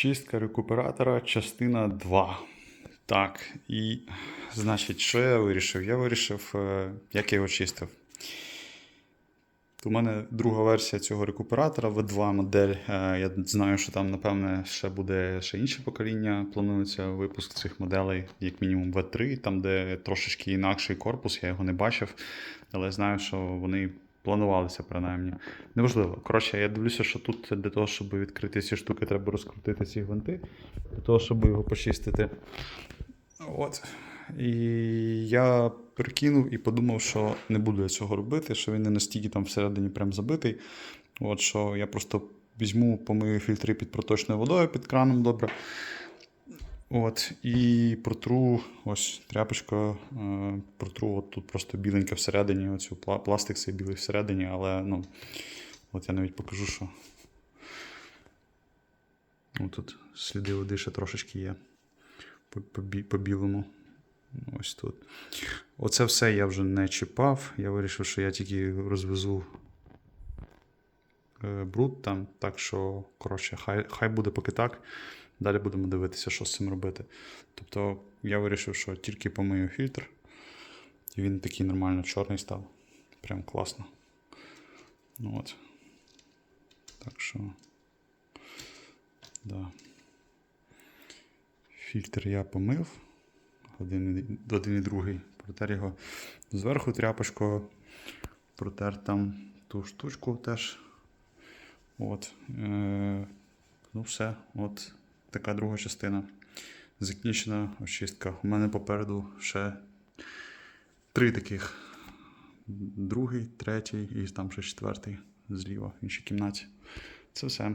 Чистка рекуператора, частина 2. Так, і значить, що я вирішив? Я вирішив, е, як я його чистив. У мене друга версія цього рекуператора V2 модель. Е, Я знаю, що там, напевне, ще буде ще інше покоління. Планується випуск цих моделей, як мінімум V3, там, де трошечки інакший корпус, я його не бачив, але знаю, що вони планувалися принаймні. Неважливо. Коротше, я дивлюся, що тут для того, щоб відкрити ці штуки, треба розкрутити ці гвинти, для того, щоб його почистити. От. І я прикинув і подумав, що не буду я цього робити, що він не настільки там всередині прям забитий. От що я просто візьму, помию фільтри під проточною водою під краном добре. От, і протру ось тряпочкою, е, протру от тут просто біленьке всередині, оцю пластик цей білий всередині, але ну, от я навіть покажу, що. Ну, тут сліди води ще трошечки є по, по, бі- по білому. Ось тут. Оце все я вже не чіпав. Я вирішив, що я тільки розвезу е, бруд там. Так що, коротше, хай, хай буде поки так. Далі будемо дивитися, що з цим робити. Тобто, я вирішив, що тільки помию фільтр, і він такий нормально чорний став. Прям класно. Ну от. Так що. Да. Фільтр я помив. Один, і- один і другий. Протер його зверху тряпочкою. Протер там ту штучку теж. От. Е, ну, все. От така друга частина. Закінчена очистка. У мене попереду ще три таких. Другий, третій і там ще четвертий зліва в іншій кімнаті. Це все.